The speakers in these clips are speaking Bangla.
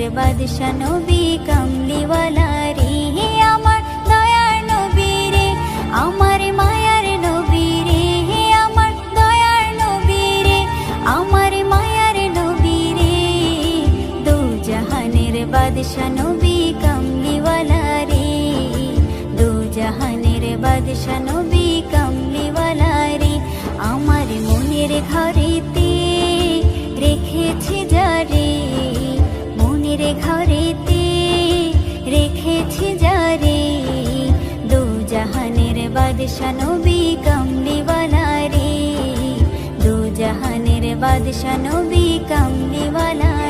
জাহানের বাদশা নবী কামলিওয়ালারি হে আমার দয়ার নবী রে আমার মায়ার বাদশা নবী কামলিওয়ালারি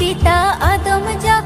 পিতা আদম যখন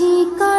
ঠিকা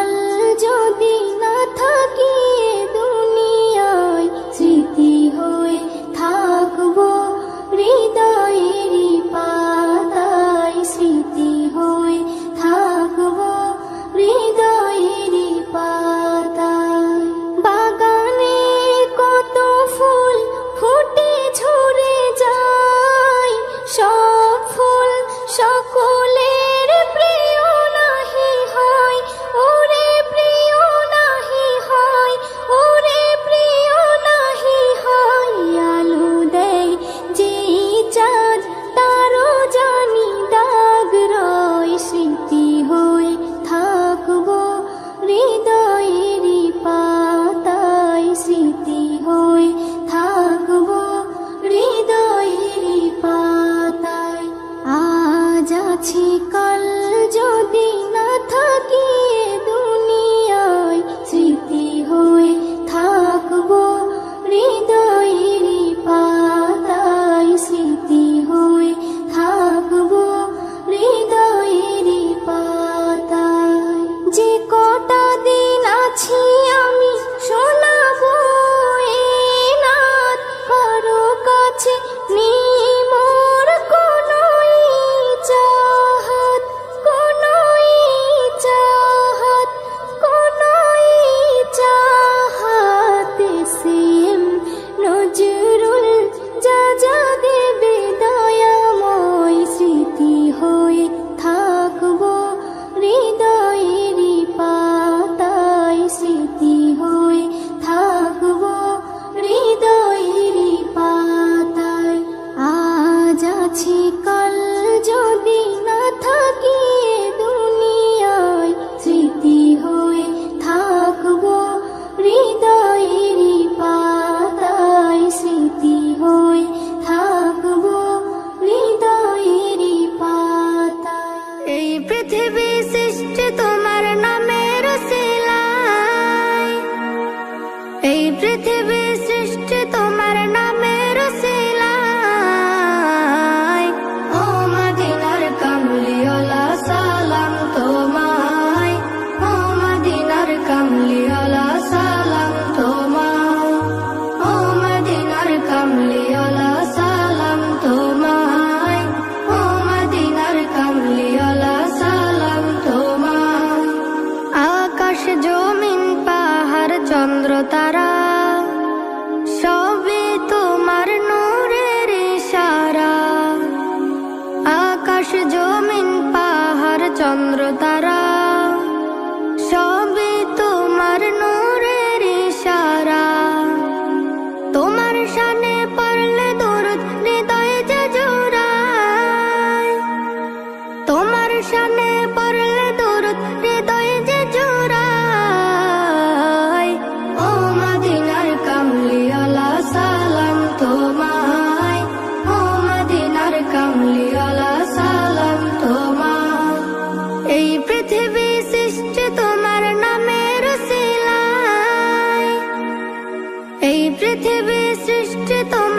সৃষ্টি তোমার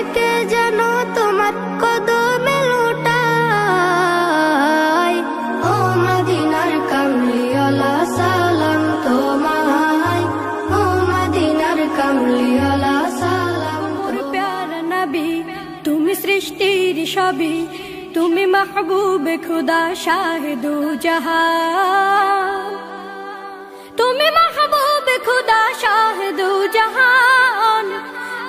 আশিকে যেন তোমার কদমে লুটায় ও মদিনার কামলিওয়ালা, সালাম তোমায়। ও মদিনার কামলিওয়ালা, সালাম প্যারা নবী, তুমি সৃষ্টির সবই। তুমি মাহবুব খুদা, শাহিদু জাহান। তুমি মাহবুব খুদা, শাহিদু জাহান।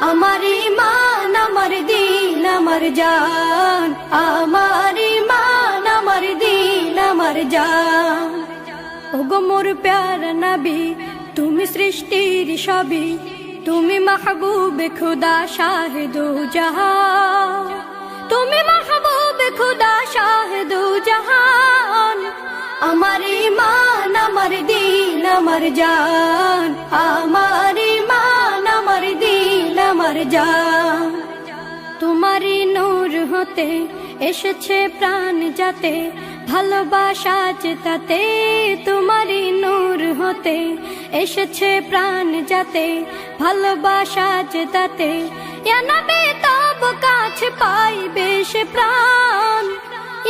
আমার ইমান আমার দিন, আমার জান। আমার ইমান, আমার দিন, আমার জান। ওগো মোর প্যারা নবী, তুমি সৃষ্টির সবই তুমি মাহবুব খুদা শাহিদু জাহান। তুমি মাহবুব খুদা শাহিদু জাহান। আমার ইমান, আমার দিন, আমার জান। আমার ইমান, আমার দিন, আমার জান। তোমারই নূর হতে এসেছে প্রাণ যাতে, ভালোবাসা চেতাতে তোমারই নূর হতে এসেছে প্রাণ যাতে, ভালোবাসা চেতাতে ইয়ানবে তব কাছে পাই বেশ প্রাণ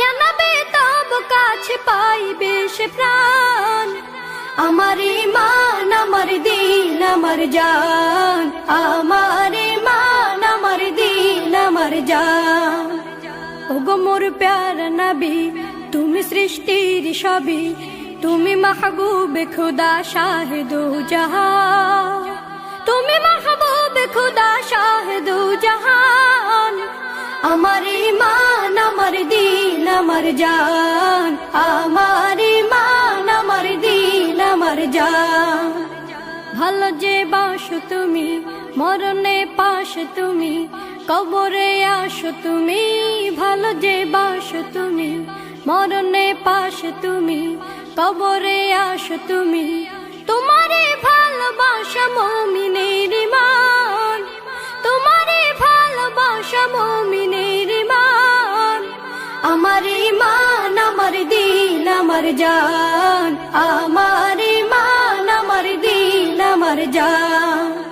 ইয়ানবে তব কাছে পাই বেশ প্রাণ। আমার ইমান, আমার দিন, আমার জান আমার ইমান। আমার দিন, আমার জান। ওগো মোর প্যারা নবী, তুমি সৃষ্টির সবই তুমি মাহবুব খুদা শাহিদু জাহান। তুমি মাহবুব খুদা শাহিদু জাহান। আমার ইমান আমার দিন, আমার জান। আমার ইমান আমার দিন, আমার জান। ভালো যে বাসো তুমি মরণে পাশ তুমি, কবরে আসো তুমি, ভালো যে বাসো তুমি। মরণে পাশ তুমি, কবরে আসো তুমি। তোমারে ভালোবাসা মমিনের মান তোমারে ভালোবাসা মমিনের মান আমার ইমান, আমার দিন, আমার জান। আমার ইমান, আমার দিন, আমার জান।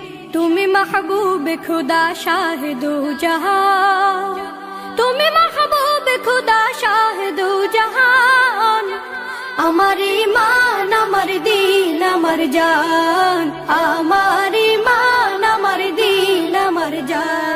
তুমি মাহবুব খুদা শাহেদু জহান। তুমি মাহবুব খুদা শাহেদু জহান। আমার ইমান আমার দিন, আমার জান। আমার ইমান আমার দিন, আমার জান।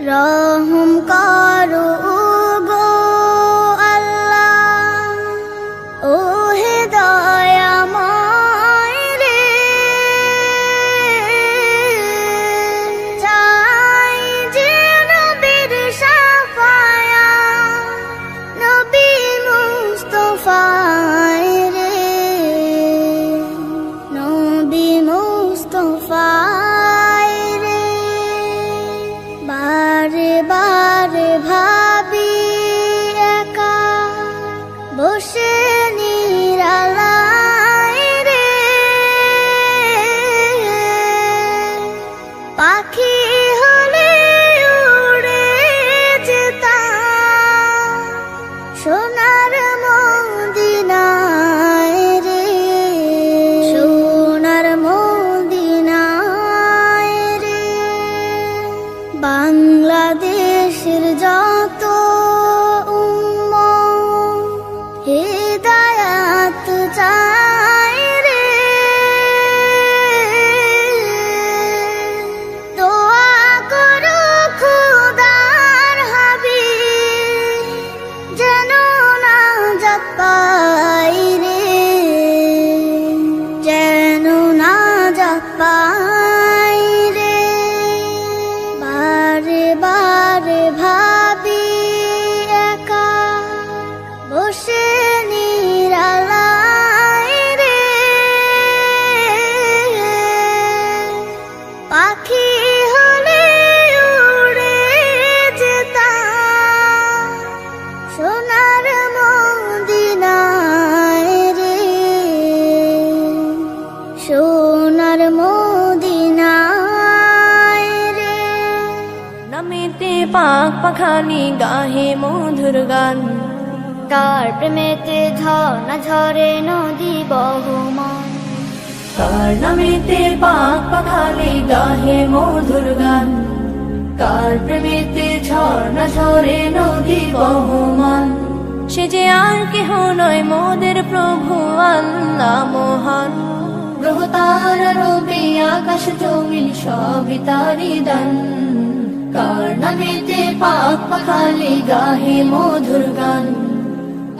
রহম করো বসে নিরালায় পাখালি গাহে মধুর গান। তার প্রেমেতে ঝর্ণা ঝরে নদী বহমান। কার নামেতে পাক পাখালি গাহে মধুর গান। কার প্রেমেতে ঝর্ণা ঝরে নদী বহমান। সে যে আর কেহ নয় মোদের প্রভু আল্লাহ মহান। গ্রহ তারা রবি আকাশ জমিন সবই তারি দান। কার নামেতে পাক পাখালি গাহে মধুর গান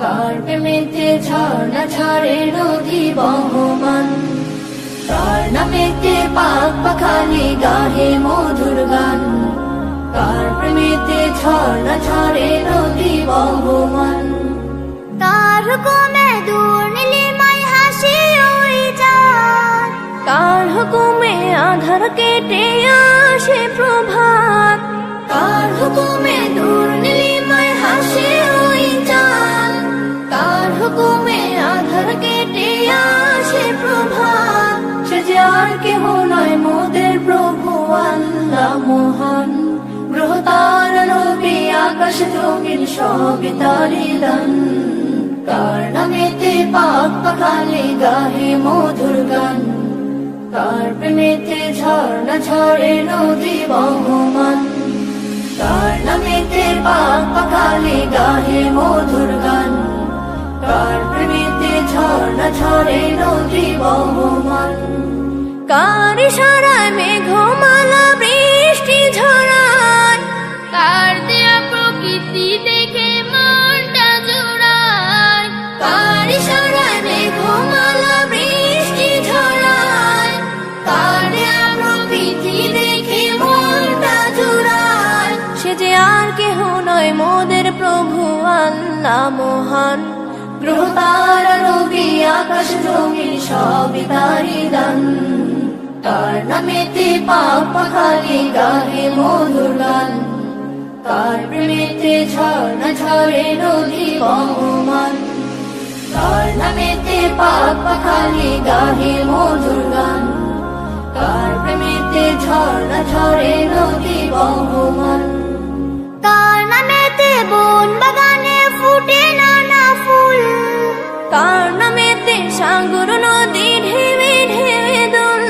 কার প্রেমেতে ঝর্ণা ঝরে নদী বহমান। কার নামেতে পাক পাখালি গাহে মধুর গান কার প্রেমেতে ঝর্ণা ঝরে নদী বহমান। তার কার হুকুমে আধার কেটে আসে আকাশ জমিন সবই তারি দান। কার নামেতে পাক পাখালে গাহে মধুর গান। কার প্রেমেতে ঝর্ণা ঝরে নদী বহমান। কার নামেতে পাক পাখালে গাহে মধুর গান। মহান গ্রহ তারা রবি আকাশ জমিন সবই তারি দান কার নামেতে পাপ পাখালি গাহে মধুর গান। কার প্রেমেতে ঝর্ণা ঝরে নদী বহমান। কার নামেতে পাপ পাখালি গাহে মধুর গান। কার প্রেমেতে ঝর্ণা ঝরে নদী বহমান। কার নামেতে বন বাগানে ফুটে নানা ফুল। কার নামেতে সাগর, নদী ঢেবে ঢেবে দোল।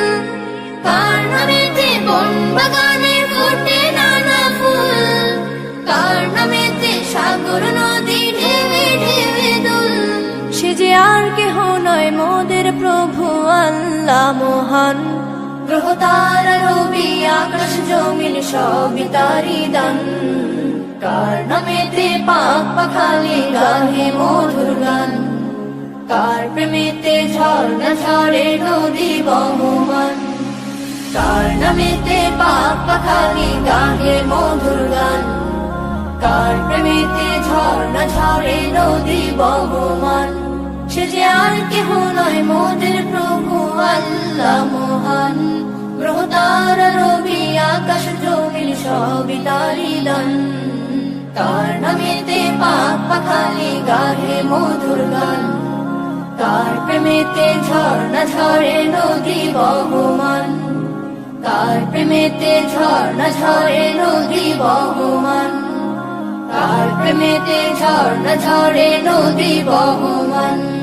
কার নামেতে বন বাগানে ফোটে নানা ফুল। কার নামেতে সাগর, নদী ঢেবে ঢেবে দোল। সে যে আর কেহ নয় মোদের প্রভু আল্লাহ মহান। গ্রহ তারা রবি আকাশ জমিন সবই তারি দান। কার নামেতে পাক পাখালি গাহে মধুর গান। কার প্রেমেতে ঝর্ণা ঝরে নদী বহমান। কার নামেতে পাক পাখালি গাহে মধুর গান। কার প্রেমেতে ঝর্ণা ঝরে নদী বহমান। সে যে আর কেহ সবই তারি নামেতে পাক পাখালি গাহে মধুর গান। কার প্রেমেতে ঝর্ণা ঝরে নদী বহমান। কার প্রেমেতে ঝর্ণা ঝরে নদী বহমান। কার প্রেমেতে ঝর্ণা ঝরে নদী বহমান।